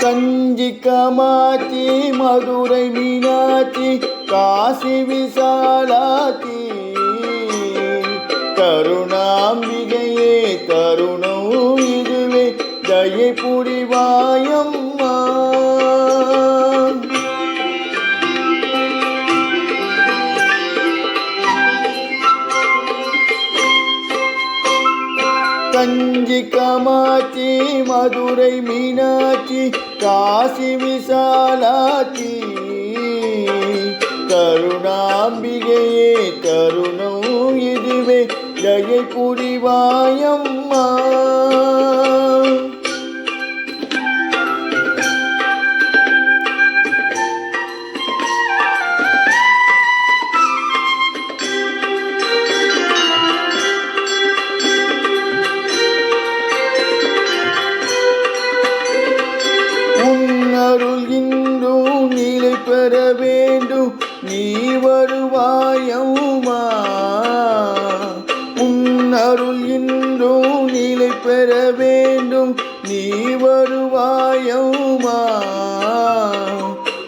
கஞ்சி கமாச்சி மதுரை மீனாட்சி காசி விசாலாச்சி. கருணாம்பிகையே தருணம் இதுவே. தயை புரிவாயம் கஞ்சி கமாச்சி மதுரை மீனாட்சி காசி விசாலாச்சி கருணாம்பிகையே கருணம் இதுவே ஜெயை புரிவாயம்மா நீ வருவாயம்மா உன்னருள் இன்றும் நிலை பெற வேண்டும். நீ வருவாயம்மா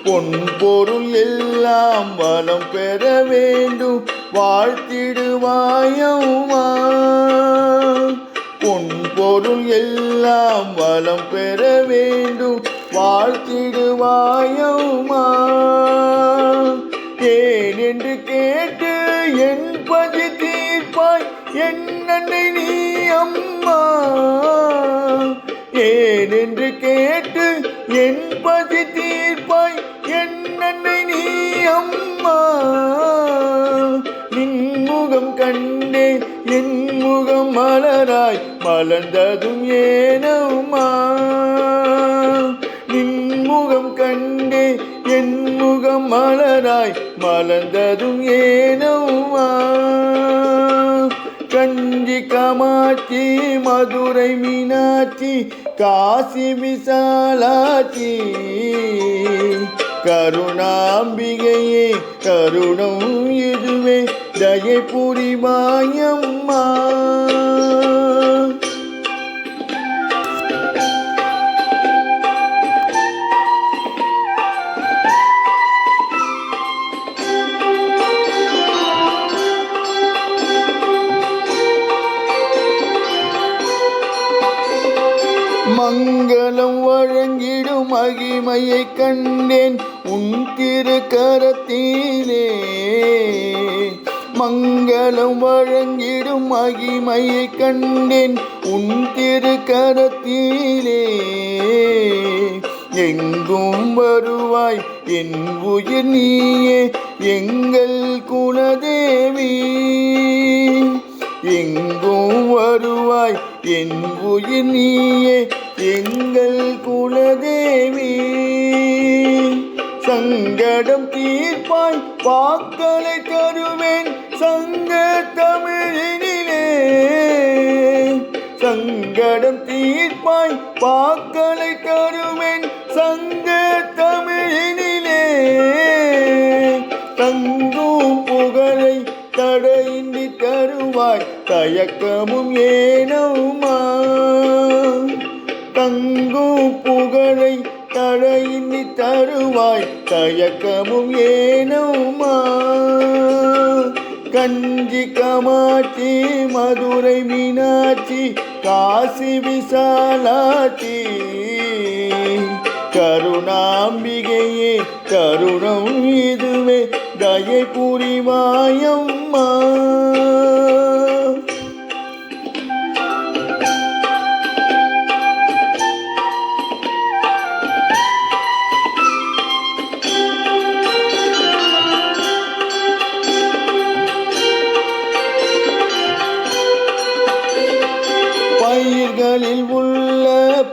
பொன் பொருள் எல்லாம் வளம் பெற வேண்டும். வாழ்த்திடுவாயம்மா பொன் பொருள் எல்லாம் வளம் பெற வேண்டும். வாழ்த்திடுவாயம்மா என் பதி தீர்ப்பாய் என்னை நீ அம்மா. ஏனென்று கேட்டு என் பதி தீர்ப்பாய் என்னை நீ அம்மா. நின்முகம் கண்டே என் முகம் மலராய் மலர்ந்ததும் ஏனம்மா. நின்முகம் கண்டே என் முகம் மலராய் மலர்ந்ததும் ஏனம்மா கஞ்சி காமாட்சி மதுரை மீனாட்சி காசி விசாலாட்சி. கருணாம்பிகையே கருணம் இதுவே தயை புரிவாயம்மா மங்களம் வழங்கிடும் மகிமையை கண்டேன். உன் திரு கரத்திலே மங்களம் வழங்கிடும் மகிமையை கண்டேன். உன் திரு கரத்திலே எங்கும் வருவாய் என் உயிர் நீயே எங்கள் குலதேவி. எங்கும் வருவாய் என் உயிர் நீயே எங்கள் குலதேவி சங்கடம் தீர்ப்பாய் வாக்களை தருவேன் சங்க தமிழினிலே சங்கடம் தீர்ப்பாய் வாக்களை தருவேன் சங்க தமிழினிலே தங்கும் புகழை தடையின்றி தருவாய் தயக்கமும் ஏனவுமா? தங்கும் புகழை தடையின்றி தருவாய் தயக்கமும் ஏனவுமா கஞ்சி கமாட்சி மதுரை மீனாட்சி காசி விசாலாட்சி. கருணாம்பிகையே கருணம் இதுவே தயை புரிவாயம்மா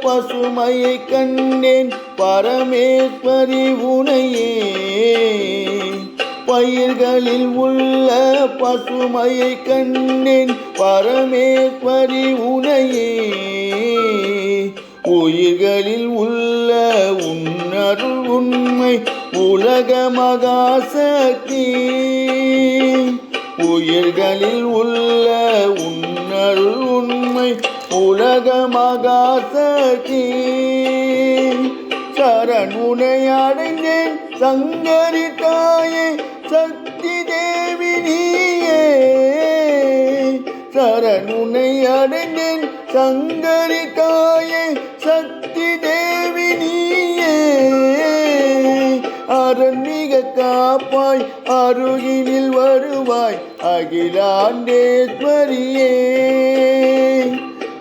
பசுமையை கண்டேன் பரமேஸ்வரி உனையே பயிர்களில் உள்ள பசுமையை கண்டேன் பரமேஸ்வரி உனையே உயிர்களில் உள்ள உன்னருள் உண்மை உலக மகாசக்தி. உயிர்களில் உள்ள உன்னருள் உண்மை உலக மகாசக்தி சரணுனை அடைந்தேன் சங்கரி தாயே சக்தி தேவி நீயே. சரணுனை அடைந்தேன் சங்கரி தாயே சக்தி தேவி நீயே. அரண்மிக காப்பாய் அருகினில் வருவாய் அகிலாண்டேஸ்வரியே.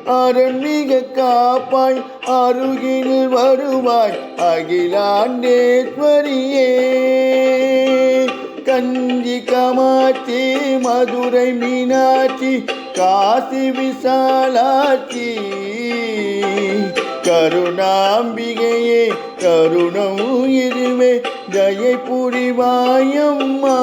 அரண்மிக காப்பாய் அருகினில் வருவாய் அகிலாண்டேஸ்வரியே. கஞ்சி காமாட்சி மதுரை மீனாட்சி காசி விசாலாட்சி. கருணாம்பிகையே கருணம் இருவே தயை புரிவாயம்மா